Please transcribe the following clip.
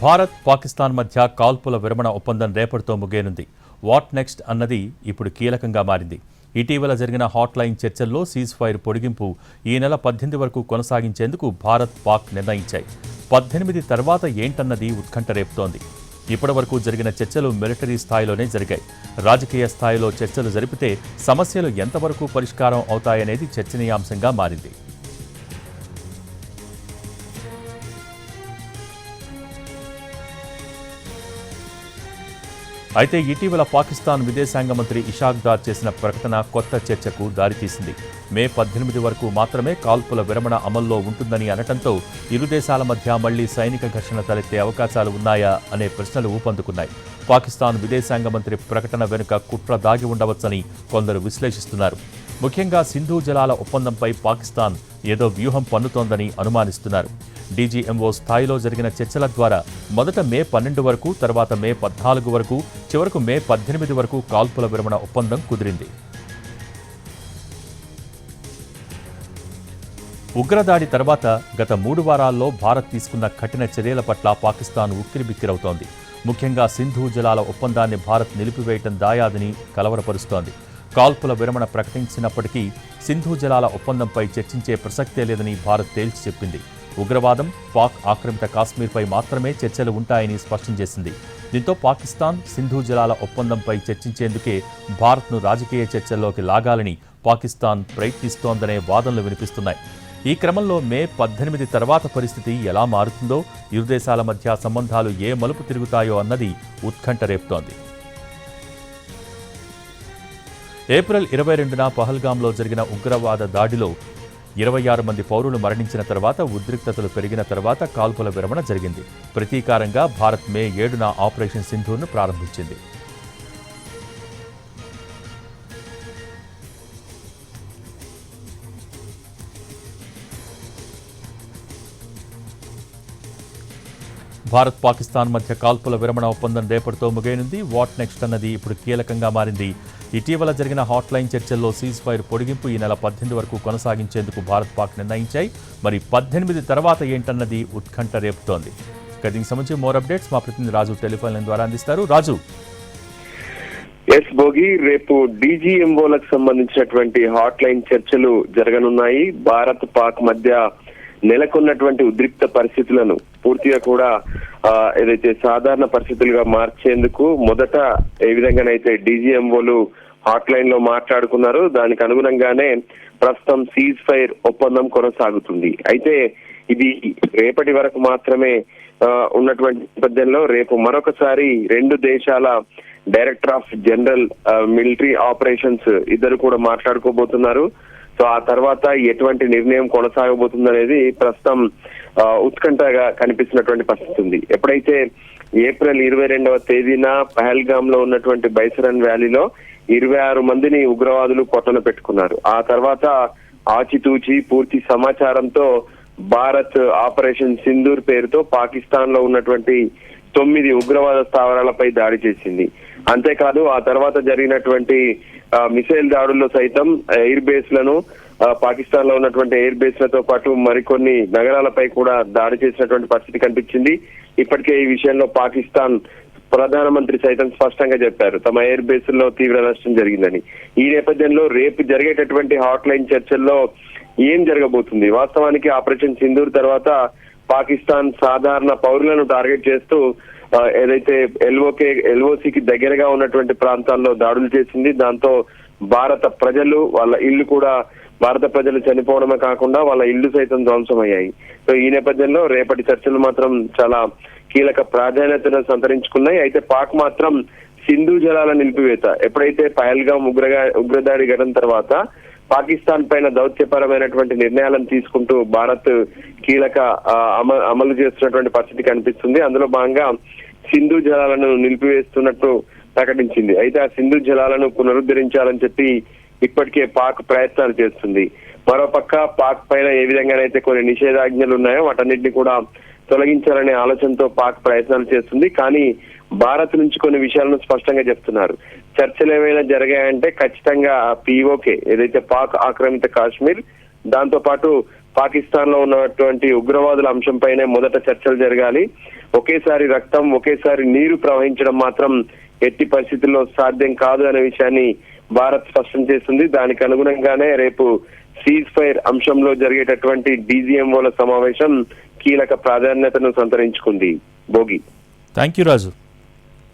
భారత్ పాకిస్తాన్ మధ్య కాల్పుల విరమణ ఒప్పందం రేపటితో ముగియనుంది. వాట్ నెక్స్ట్ అన్నది ఇప్పుడు కీలకంగా మారింది. ఇటీవల జరిగిన హాట్ లైన్ చర్చల్లో సీజ్ ఫైర్ పొడిగింపు ఈ నెల పద్దెనిమిది వరకు కొనసాగించేందుకు భారత్ పాక్ నిర్ణయించాయి. పద్దెనిమిది తర్వాత ఏంటన్నది ఉత్కంఠ రేపుతోంది. ఇప్పటివరకు జరిగిన చర్చలు మిలిటరీ స్థాయిలోనే జరిగాయి. రాజకీయ స్థాయిలో చర్చలు జరిపితే సమస్యలు ఎంతవరకు పరిష్కారం అవుతాయనేది చర్చనీయాంశంగా మారింది. అయితే ఇటీవల పాకిస్తాన్ విదేశాంగ మంత్రి ఇషాక్ దార్ చేసిన ప్రకటన కొత్త చర్చకు దారితీసింది. మే పద్దెనిమిది వరకు మాత్రమే కాల్పుల విరమణ అమల్లో ఉంటుందని అనటంతో ఇరు దేశాల మధ్య మళ్ళీ సైనిక ఘర్షణ తలెత్తే అవకాశాలు ఉన్నాయా అనే ప్రశ్నలు ఊపందుకున్నాయి. పాకిస్తాన్ విదేశాంగ మంత్రి ప్రకటన వెనుక కుట్ర దాగి ఉండవచ్చని కొందరు విశ్లేషిస్తున్నారు. ముఖ్యంగా సింధు జలాల ఒప్పందంపై పాకిస్తాన్ ఏదో వ్యూహం పన్నుతోందని అనుమానిస్తున్నారు. డీజీఎంఓ స్థాయిలో జరిగిన చర్చల ద్వారా మొదట మే పన్నెండు వరకు తర్వాత మే పద్నాలుగు వరకు చివరకు మే పద్దెనిమిది వరకు కాల్పుల విరమణ ఒప్పందం కుదిరింది. ఉగ్రదాడి తర్వాత గత మూడు వారాల్లో భారత్ తీసుకున్న కఠిన చర్యల పట్ల పాకిస్తాన్ ఉక్కిరిబిక్కిరవుతోంది. ముఖ్యంగా సింధు జలాల ఒప్పందాన్ని భారత్ నిలిపివేయటం దాయాదని కలవరపరుస్తోంది. కాల్పుల విరమణ ప్రకటించినప్పటికీ సింధు జలాల ఒప్పందంపై చర్చించే ప్రసక్తే లేదని భారత్ తేల్చి చెప్పింది. ఉగ్రవాదం పాక్ ఆక్రమిత కాశ్మీర్పై మాత్రమే చర్చలు ఉంటాయని స్పష్టం చేసింది. దీంతో పాకిస్తాన్ సింధు జలాల ఒప్పందంపై చర్చించేందుకే భారత్ను రాజకీయ చర్చల్లోకి లాగాలని పాకిస్తాన్ ప్రయత్నిస్తోందనే వాదనలు వినిపిస్తున్నాయి. ఈ క్రమంలో మే పద్దెనిమిది తర్వాత పరిస్థితి ఎలా మారుతుందో ఇరు దేశాల మధ్య సంబంధాలు ఏ మలుపు తిరుగుతాయో అన్నది ఉత్కంఠ రేపుతోంది. ఏప్రిల్ ఇరవై రెండున పహల్గాంలో జరిగిన ఉగ్రవాద దాడిలో ఇరవై ఆరు మంది పౌరులు మరణించిన తర్వాత ఉద్రిక్తతలు పెరిగిన తర్వాత కాల్పుల విరమణ జరిగింది. ప్రతీకారంగా భారత్ మే ఏడున ఆపరేషన్ సింధూర్ను ప్రారంభించింది. భారత్ పాకిస్తాన్ మధ్య కాల్పుల విరమణ ఒప్పందం రేపటితో ముగియనుంది. వాట్ నెక్స్ట్ అన్నది ఇప్పుడు కీలకంగా మారింది. ఇటీవల జరిగిన హాట్ లైన్ చర్చల్లో సీజ్ ఫైర్ పొడిగింపు ఈ నెల పద్దెనిమిది వరకు కొనసాగించేందుకు భారత్ పాక్ నిర్ణయించాయి. మరి పద్దెనిమిది తర్వాత ఏంటన్నది ఉత్కంఠ రేపుతోంది. ఇక దీనికి సంబంధించి మోర్ అప్డేట్స్ మా ప్రతినిధి రాజు టెలిఫోన్ లైన్ ద్వారా అందిస్తారు. రాజు. ఎస్ భోగి రేపు డీజీఎంఓలకు సంబంధించినటువంటి హాట్ లైన్ చర్చలు జరగనున్నాయి. భారత్ పాక్ మధ్య నెలకొన్నటువంటి ఉద్రిక్త పరిస్థితులను పూర్తిగా కూడా ఏదైతే సాధారణ పరిస్థితులుగా మార్చేందుకు మొదట ఏ విధంగానైతే డీజీఎంఓలు హాట్ లైన్లో మాట్లాడుకున్నారు దానికి అనుగుణంగానే ప్రస్తుతం సీజ్ ఫైర్ ఒప్పందం కొనసాగుతుంది. అయితే ఇది రేపటి వరకు మాత్రమే ఉన్నటువంటి నేపథ్యంలో రేపు మరొకసారి రెండు దేశాల director of general military operations ఇద్దరు కూడా మాట్లాడుకోబోతున్నారు. సో ఆ తర్వాత ఎటువంటి నిర్ణయం కొనసాగబోతుంది అనేది ప్రస్తుతం ఆ, ఉత్కంఠగా కనిపిస్తున్నటువంటి పరిస్థితి ఉంది. ఎప్పుడైతే ఏప్రిల్ ఇరవై రెండవ తేదీన పహల్గామ్లో ఉన్నటువంటి బైసరన్ వ్యాలీలో ఇరవై ఆరు మందిని ఉగ్రవాదులు పొట్టన పెట్టుకున్నారు. ఆ తర్వాత ఆచితూచి పూర్తి సమాచారంతో భారత్ ఆపరేషన్ సింధూర్ పేరుతో పాకిస్తాన్లో ఉన్నటువంటి తొమ్మిది ఉగ్రవాద స్థావరాలపై దాడి చేసింది. అంతేకాదు ఆ తర్వాత జరిగినటువంటి మిసైల్ దాడుల్లో సైతం ఎయిర్ బేస్లను పాకిస్తాన్లో ఉన్నటువంటి ఎయిర్ బేస్లతో పాటు మరికొన్ని నగరాలపై కూడా దాడి చేసినటువంటి పరిస్థితి కనిపించింది. ఇప్పటికే ఈ విషయంలో పాకిస్తాన్ ప్రధానమంత్రి సైతం స్పష్టంగా చెప్పారు తమ ఎయిర్ బేస్లో తీవ్ర నష్టం జరిగిందని. ఈ నేపథ్యంలో రేపు జరిగేటటువంటి హాట్ లైన్ చర్చల్లో ఏం జరగబోతుంది? వాస్తవానికి ఆపరేషన్ సింధూర్ తర్వాత పాకిస్తాన్ సాధారణ పౌరులను టార్గెట్ చేస్తూ ఏదైతే ఎల్ఓకే ఎల్ఓసికి దగ్గరగా ఉన్నటువంటి ప్రాంతాల్లో దాడులు చేసింది దాంతో భారత ప్రజలు వాళ్ళ ఇల్లు కూడా భారత ప్రజలు చనిపోవడమే కాకుండా వాళ్ళ ఇల్లు సైతం ధ్వంసమయ్యాయి సో ఈ నేపథ్యంలో రేపటి చర్చలు మాత్రం చాలా కీలక ప్రాధాన్యతను సంతరించుకున్నాయి. అయితే పాక్ మాత్రం సింధు జలాల నిలిపివేత. ఎప్పుడైతే పయల్గాం ఉగ్రగా ఉగ్రదాడి ఘటన తర్వాత పాకిస్తాన్ పైన దౌత్యపరమైనటువంటి నిర్ణయాలను తీసుకుంటూ భారత్ కీలక అమ- అమలు చేస్తున్నటువంటి పరిస్థితి కనిపిస్తుంది. అందులో భాగంగా సింధు జలాలను నిలిపివేస్తున్నట్టు ప్రకటించింది. అయితే ఆ సింధు జలాలను పునరుద్ధరించాలని చెప్పి ఇప్పటికే పాక్ ప్రయత్నాలు చేస్తుంది. మరోపక్క పాక్ పైన ఏ విధంగానైతే కొన్ని నిషేధాజ్ఞలు ఉన్నాయో వాటన్నిటిని కూడా తొలగించాలనే ఆలోచనతో పాక్ ప్రయత్నాలు చేస్తుంది. కానీ భారత్ నుంచి కొన్ని విషయాలను స్పష్టంగా చెప్తున్నారు. చర్చలు ఏమైనా జరిగాయంటే ఖచ్చితంగా పీఓకే ఏదైతే పాక్ ఆక్రమిత కాశ్మీర్ దాంతో పాటు పాకిస్తాన్లో ఉన్నటువంటి ఉగ్రవాదుల అంశంపైనే మొదట చర్చలు జరగాలి. ఒకేసారి రక్తం ఒకేసారి నీరు ప్రవహించడం మాత్రం ఎట్టి పరిస్థితుల్లో సాధ్యం కాదు అనే విషయాన్ని భారత్ స్పష్టం చేస్తుంది. దానికి అనుగుణంగానే రేపు సీజ్ ఫైర్ అంశంలో జరిగేటటువంటి డీజీఎంఓల సమావేశం కీలక ప్రాధాన్యతను సంతరించుకుంది. భోగి. Thank you Raju